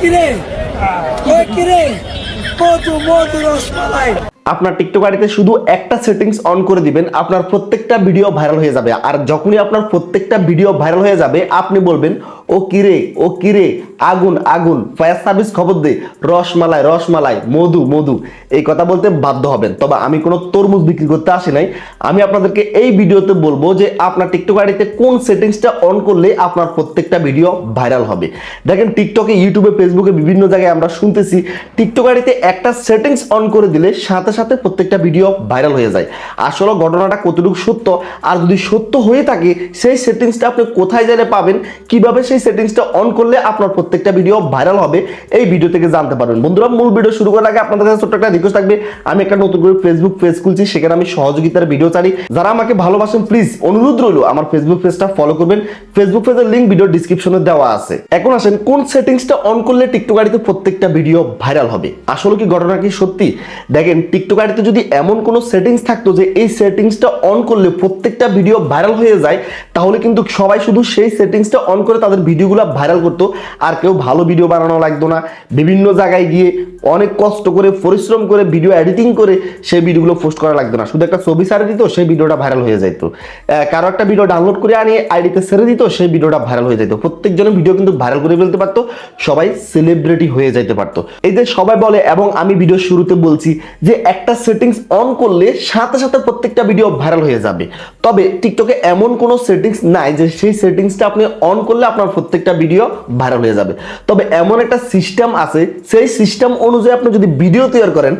কিরে? ওই কিরে? মধু মধু রসমালাই। আপনার টিকটক আইডিতে শুধু একটা সেটিংস অন করে দিবেন, আপনার প্রত্যেকটা ভিডিও ভাইরাল হয়ে যাবে। আর যখনই আপনার প্রত্যেকটা ভিডিও ভাইরাল হয়ে যাবে, আপনি বলবেন ও কিরে ও কিরে আগুন আগুন। ফায়ার সার্ভিস খবর দে। রসমালাই রসমালাই। মধু মধু। এই কথা বলতে বাধ্য হবেন। তবে আমি কোনো তরমুজ বিক্রি করতে আসি নাই। আমি আপনাদেরকে এই ভিডিওতে বলব যে আপনার টিকটক আইডিতে কোন সেটিংসটা অন করলে আপনার প্রত্যেকটা ভিডিও ভাইরাল হবে। দেখেন টিকটকে ইউটিউবে ফেসবুকে বিভিন্ন জায়গায় আমরা শুনতেছি টিকটক আইডিতে একটা সেটিংস অন করে দিলে সাথে সাথে প্রত্যেকটা ভিডিও ভাইরাল হয়ে যায়। আসলে ঘটনাটা কতটুকু সত্য? আর যদি সত্য হয়ে থাকে, সেই সেটিংসটা আপনি কোথায় গেলে পাবেন? কীভাবে সেই সেটিংসটা অন করলে আপনার প্রত্যেকটা ভিডিও ভাইরাল হবে। এই ভিডিও থেকে জানতে পারবেন। বন্ধুরা, মূল ভিডিও শুরু করার আগে আপনাদের কাছে ছোট্ট একটা রিকোয়েস্ট থাকবে। আমি একটা নতুন করে ফেসবুক পেজ খুলছি, সেখানে আমি সহযোগিতার ভিডিও চাই যারা আমাকে ভালোবাসেন প্লিজ অনুরোধ রইল, আমার ফেসবুক পেজটা ফলো করবেন। ফেসবুক পেজের লিঙ্ক ভিডিও ডিসক্রিপশনে দেওয়া আছে। এখন আসেন, কোন সেটিংসটা অন করলে টিকটক আইডিতে প্রত্যেকটা ভিডিও ভাইরাল হবে? আসলে কি ঘটনা কি সত্যি? দেখেন টিকটক আইডিতে যদি এমন কোনো সেটিংস থাকতো যে এই সেটিংসটা অন করলে প্রত্যেকটা ভিডিও ভাইরাল হয়ে যায়, তাহলে কিন্তু সবাই শুধু সেই সেটিংসটা অন করে তাদের ভিডিওগুলো ভাইরাল করতো, আর কেউ ভালো ভিডিও বানানো লাগতো না। বিভিন্ন জায়গায় গিয়ে অনেক কষ্ট করে, পরিশ্রম করে ভিডিও এডিটিং করে সেই ভিডিওগুলো পোস্ট করা লাগতো না। শুধু একটা ছবি ছাড়ে দিত, সেই ভিডিওটা ভাইরাল হয়ে যেত কারও একটা ভিডিও ডাউনলোড করে আনিয়ে আইডিতে সেরে দিত, সেই ভিডিওটা ভাইরাল হয়ে যেত প্রত্যেকজনের ভিডিও কিন্তু ভাইরাল করে ফেলতে পারতো, সবাই সেলিব্রিটি হয়ে যাইতে পারতো। এই যে সবাই বলে, এবং আমি ভিডিও শুরুতে বলছি যে, একটা সেটিংস অন করলে সাথে সাথে প্রত্যেকটা ভিডিও ভাইরাল হয়ে যাবে। তবে টিকটকে এমন কোনো সেটিংস নাই যে, সেই সেটিংসটা আপনি অন করলে আপনার প্রত্যেকটা ভিডিও ভাইরাল হয়ে যাবে। তবে এমন একটা সিস্টেম আছে, সেই সিস্টেম অনুযায়ী আপনি যদি ভিডিও তৈরি করেন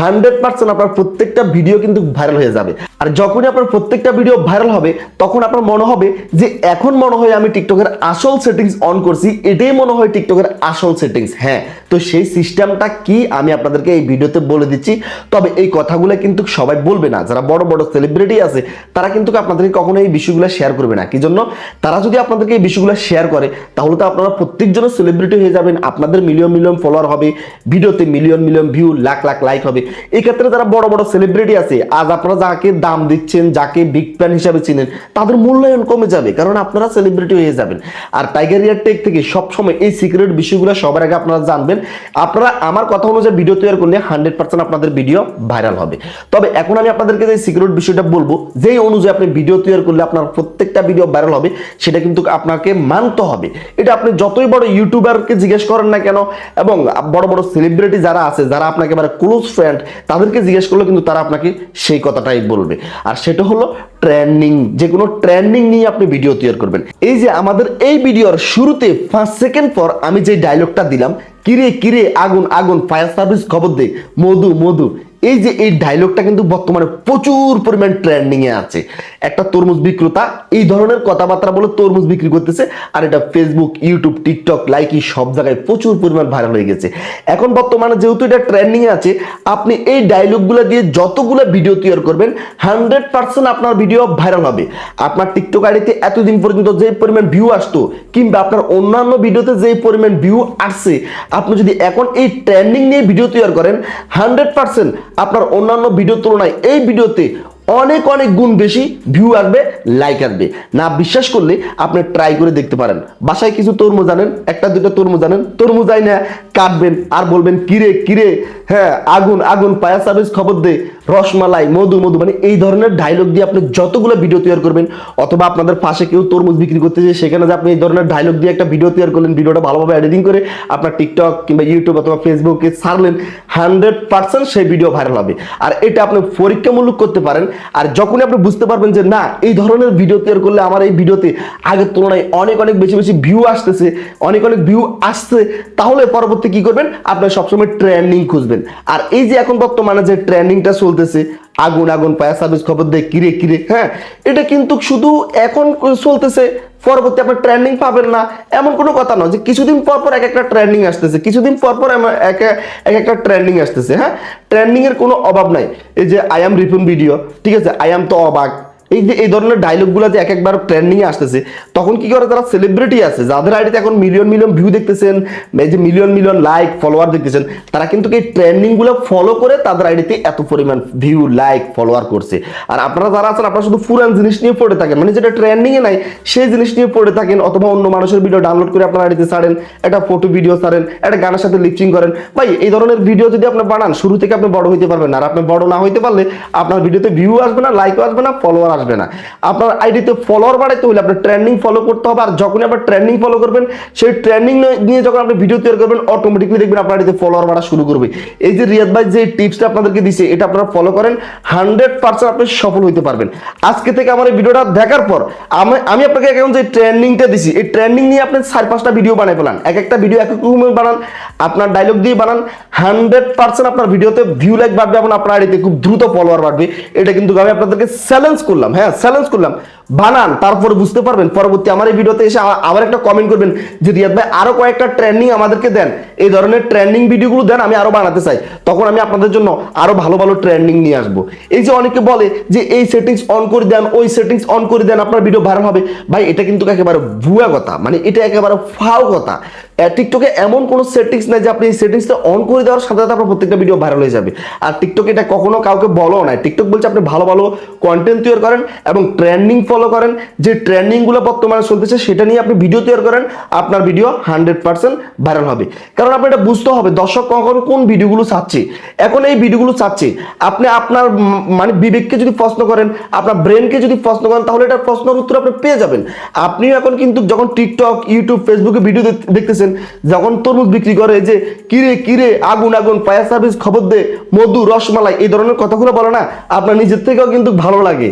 হান্ড্রেড পার্সেন্ট আপনার প্রত্যেকটা ভিডিও কিন্তু ভাইরাল হয়ে যাবে। আর যখনই আপনার প্রত্যেকটা ভিডিও ভাইরাল হবে, তখন আপনার মনে হবে যে এখন মনে হয় আমি টিকটকের আসল সেটিংস অন করছি, এটাই মনে হয় টিকটকের আসল সেটিংস হ্যাঁ তো সেই সিস্টেমটা কি আমি আপনাদেরকে এই ভিডিওতে বলে দিচ্ছি। তবে এই কথাগুলো কিন্তু সবাই বলবে না। যারা বড় বড় সেলিব্রিটি আছে, তারা কিন্তু আপনাদেরকে কখনো এই বিষয়গুলো শেয়ার করবে না। কি জন্য তারা যদি আপনাদেরকে এই বিষয়গুলো শেয়ার করে, তাহলে তো আপনারা প্রত্যেকজন সেলিব্রিটি হয়ে যাবেন, আপনাদের মিলিয়ন মিলিয়ন ফলোয়ার হবে ভিডিওতে million million view lakh lakh like হবে। এই ক্ষেত্রে যারা বড় বড় সেলিব্রিটি আছে, আজ আপনারা যাকে দাম দিচ্ছেন, যাকে বিগ প্যান হিসাবে চিনেন, তাদের মূল্যায়ন কমে যাবে, কারণ আপনারা সেলিব্রিটি হয়ে যাবেন। আর টাইগার ইয়ার টেক থেকে সবসময় এই সিক্রেট বিষয়গুলো সবার আগে আপনারা জানবেন। আপনারা আমার কথা অনুযায়ী ভিডিও তৈরি করলে হান্ড্রেড পার্সেন্ট আপনাদের ভিডিও ভাইরাল হবে। তবে এখন আমি আপনাদেরকে যে সিক্রেট বিষয়টা বলব, যেই অনুযায়ী আপনি ভিডিও তৈরি করলে আপনার প্রত্যেকটা ভিডিও ভাইরাল হবে, সেটা কিন্তু আপনাকে মানতে হবে। এটা আপনি যতই বড় ইউটিউবারকে জিজ্ঞেস করেন না কেন, এবং বড় বড় সেলিব্রিটি যারা আছে, যারা আপনাকে এবারে ক্লোজ ফ্রেন্ড তাদেরকে জিজ্ঞেস করলে কিন্তু তারা আপনাকে সেই কথাটাই বলবে। আর সেটা হলো ট্রেন্ডিং যে কোনো ট্রেন্ডিং নিয়ে আপনি ভিডিও তৈরি করবেন। এই যে আমাদের এই ভিডিওর শুরুতে পাঁচ সেকেন্ড পর আমি যে ডায়লগটা দিলাম, কিরে কিরে, আগুন আগুন ফায়ার সার্ভিস খবর দে, মধু মধু এই যে এই ডায়লগটা কিন্তু বর্তমানে প্রচুর পরিমাণ ট্রেন্ডিং এ আছে। একটা তরমুজ বিক্রেতা এই ধরনের কথাবার্তা বলে তরমুজ বিক্রি করতেছে, আর এটা ফেসবুক ইউটিউব টিকটক লাইকি সব জায়গায় প্রচুর পরিমাণ ভাইরাল হয়ে গেছে। এখন বর্তমানে যেহেতু এটা ট্রেন্ডিং এ আছে, আপনি এই ডায়লগগুলো দিয়ে যতগুলো ভিডিও তৈরি করবেন হান্ড্রেড পার্সেন্ট আপনার ভিডিও ভাইরাল হবে। আপনার টিকটক আইডিতে এতদিন পর্যন্ত যে পরিমাণ ভিউ আসতো, কিংবা আপনার অন্যান্য ভিডিওতে যে পরিমাণ ভিউ আসছে, আপনি যদি এখন এই ট্রেন্ডিং নিয়ে ভিডিও তৈরি করেন হান্ড্রেড পার্সেন্ট আপনার অন্যান্য ভিডিওর তুলনায় এই ভিডিওতে অনেক অনেক গুণ বেশি ভিউ আসবে লাইক আসবে। না, বিশ্বাস করলে আপনি ট্রাই করে দেখতে পারেন। বাসায় কিছু তরমুজ জানেন একটা দুটো তরমুজ জানেন তরমুজ না কাটবেন আর বলবেন, কিরে কিরে হ্যাঁ আগুন আগুন, পায়া সার্ভিস খবর দে, রসমালাই, মধু মধু। মানে এই ধরনের ডায়লগ দিয়ে আপনি যতগুলো ভিডিও তৈরি করবেন, অথবা আপনাদের পাশে কেউ তরমুজ বিক্রি করতেছে, সেখানে যে আপনি এই ধরনের ডায়লগ দিয়ে একটা ভিডিও তৈরি করলেন ভিডিওটা ভালোভাবে এডিটিং করে আপনার টিকটক কিংবা ইউটিউব অথবা ফেসবুকে ছাড়লেন হান্ড্রেড পার্সেন্ট সেই ভিডিও ভাইরাল হবে। আর এটা আপনি পরীক্ষামূলক করতে পারেন আর যখনই আপনি বুঝতে পারবেন যে না, এই ধরনের ভিডিও তৈরি করলে আমার এই ভিডিওতে আগের তুলনায় অনেক অনেক বেশি বেশি ভিউ আসতেছে, অনেক অনেক ভিউ আসছে, তাহলে পরবর্তী কি করবেন? আপনার সবসময় ট্রেন্ডিং খুঁজবেন। আর এই যে এখন বর্তমানে যে ট্রেন্ডিংটা চলতেছে আগুন আগুন, পায়া সার্ভিস খবর দেয়, কিরে কিরে হ্যাঁ? এটা কিন্তু শুধু এখন চলতেছে, পরবর্তী আপনার ট্রেন্ডিং পাবেন না। এমন কোনো কথা নয় যে কিছুদিন পর পর এক একটা ট্রেন্ডিং আসতেছে, কিছুদিন পর পর এক এক একটা ট্রেন্ডিং আসতেছে হ্যাঁ? ট্রেন্ডিংয়ের কোনো অভাব নাই। এই যে আই এম রিপন ভিডিও ঠিক আছে? আই এম তো অবাক। এই যে, এই ধরনের ডায়লগগুলো যে এক একবার ট্রেন্ডিং এ আসতেছে, তখন কি করে তারা সেলিব্রিটি আছে? যাদের আইডিতে এখন মিলিয়ন মিলিয়ন ভিউ দেখতেছেন, এই যে মিলিয়ন মিলিয়ন লাইক ফলোয়ার দেখতেছেন, তারা কিন্তু এই ট্রেন্ডিংগুলো ফলো করে তাদের আইডিতে এত পরিমাণ ভিউ লাইক ফলোয়ার করছে। আর আপনারা যারা আছেন, আপনারা শুধু পুরান জিনিস নিয়ে পড়ে থাকেন মানে যেটা ট্রেন্ডিং এ নাই, সেই জিনিস নিয়ে পড়ে থাকেন, অথবা অন্য মানুষের ভিডিও ডাউনলোড করে আপনার আইডিতে ছাড়েন, একটা ফটো ভিডিও ছাড়েন, একটা গানের সাথে লিপচিং করেন। ভাই, এই ধরনের ভিডিও যদি আপনি বানান, শুরু থেকে আপনি বড় হইতে পারবেন আর আপনি বড় না হইতে পারলে আপনার ভিডিওতে ভিউ আসবে না লাইকও আসবে না ফলোয়ার আসবে না। আপনার আইডিতে ফলোয়ার বাড়াইতে হলে আপনার ট্রেন্ডিং ফলো করতে হবে, আর যখনই আপনার ট্রেন্ডিং ফলো করবেন, সেই ট্রেন্ডিং নিয়ে যখন আপনি ভিডিও তৈরি করবেন অটোমেটিকলি দেখবেন আপনার আইডিতে ফলোয়ার বাড়া শুরু করবে। এই যে রিয়াদ ভাই যে টিপসটা আপনাদেরকে দিছে, এটা আপনারা ফলো করেন হান্ড্রেড পার্সেন্ট আপনি সফল হইতে পারবেন। আজকে থেকে আমার এই ভিডিওটা দেখার পর, আমি আমি আপনাকে এখন যে ট্রেন্ডিংটা দিছি, এই ট্রেন্ডিং নিয়ে আপনি চার পাঁচটা ভিডিও বানাই ফেলান। এক একটা ভিডিও এক এক রকমের বানান, আপনার ডায়লগ দিয়ে বানান হান্ড্রেড পার্সেন্ট আপনার ভিডিওতে ভিউ লাইক বাড়বে এবং আপনার আইডিতে খুব দ্রুত ফলোয়ার বাড়বে। এটা কিন্তু আমি আপনাদেরকে চ্যালেঞ্জ করলাম। হ্যাঁ চ্যালেঞ্জ করলাম। বানান, তারপরে বুঝতে পারবেন। পরবর্তী আমার এই ভিডিওতে এসে আবার একটা কমেন্ট করবেন যে ভাই আরও কয়েকটা ট্রেন্ডিং আমাদেরকে দেন, এই ধরনের ট্রেন্ডিং ভিডিওগুলো দেন, আমি আরও বানাতে চাই। তখন আমি আপনাদের জন্য আরও ভালো ভালো ট্রেন্ডিং নিয়ে আসব। এই যে অনেকে বলে যে, এই সেটিংস অন করে দেন, ওই সেটিংস অন করে দেন, আপনার ভিডিও ভাইরাল হবে। ভাই, এটা কিন্তু একেবারে ভুয়া কথা। মানে এটা একেবারে ফাও কথা। টিকটকে এমন কোনো সেটিংস নাই যে আপনি এই সেটিংসটা অন করে দেওয়ার সাথে সাথে আপনার প্রত্যেকটা ভিডিও ভাইরাল হয়ে যাবে। আর টিকটক এটা কখনো কাউকে বলো না টিকটক বলছে আপনি ভালো ভালো কন্টেন্ট তৈরি করেন এবং ট্রেন্ডিং ফলো করেন। যে ট্রেন্ডিংগুলো বর্তমানে চলতেছে সেটা নিয়ে আপনি ভিডিও তৈরি করেন, আপনার ভিডিও হান্ড্রেড পার্সেন্ট ভাইরাল হবে। কারণ আপনি এটা বুঝতে হবে, দর্শক কখন কোন ভিডিওগুলো চাচ্ছে। এখন এই ভিডিওগুলো চাচ্ছে, আপনি আপনার মানে বিবেককে যদি প্রশ্ন করেন, আপনার ব্রেনকে যদি প্রশ্ন করেন, তাহলে এটার প্রশ্নের উত্তর আপনি পেয়ে যাবেন। আপনিও এখন কিন্তু যখন টিকটক ইউটিউব ফেসবুকে ভিডিও দেখতেছেন যখন তরমুজ বিক্রি করে যে, কিরে কিরে, আগুন আগুন, ফায়ার সার্ভিস খবর দে, মধু, রসমালাই, এই ধরনের কথাগুলো বলে না, আপনার নিজের থেকেও কিন্তু ভালো লাগে।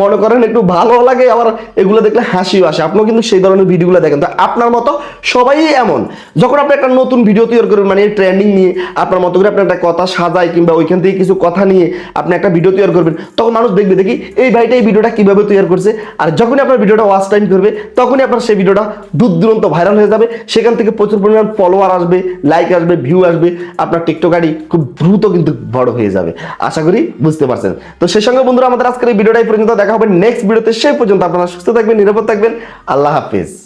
মনে করেন একটু ভালো লাগে, আবার এগুলো দেখলে হাসিও আসে। আপনিও কিন্তু সেই ধরনের ভিডিওগুলো দেখেন। তো আপনার মতো সবাই এমন। যখন আপনি একটা নতুন ভিডিও তৈরি করবেন মানে ট্রেন্ডিং নিয়ে, আপনার মতো করে আপনি একটা কথা সাজায় কিংবা ওইখান থেকে কিছু কথা নিয়ে আপনি একটা ভিডিও তৈরি করবেন, তখন মানুষ দেখবে, দেখি, এই ভাইটা এই ভিডিওটা কীভাবে তৈরি করছে? আর যখনই আপনার ভিডিওটা ওয়াচ টাইম করবে, তখনই আপনার সেই ভিডিওটা দূর দূরান্ত ভাইরাল হয়ে যাবে। সেখান থেকে প্রচুর পরিমাণ ফলোয়ার আসবে লাইক আসবে ভিউ আসবে, আপনার টিকটক আইডি খুব দ্রুত কিন্তু বড় হয়ে যাবে। আশা করি বুঝতে পারছেন। তো সেই সঙ্গে বন্ধুরা, আমাদের আজকের এই ভিডিওটাই পর্যন্ত। দেখা হবে নেক্সট ভিডিওতে। সেই পর্যন্ত আপনারা সুস্থ থাকবেন, নিরাপদ থাকবেন। আল্লাহ হাফিজ।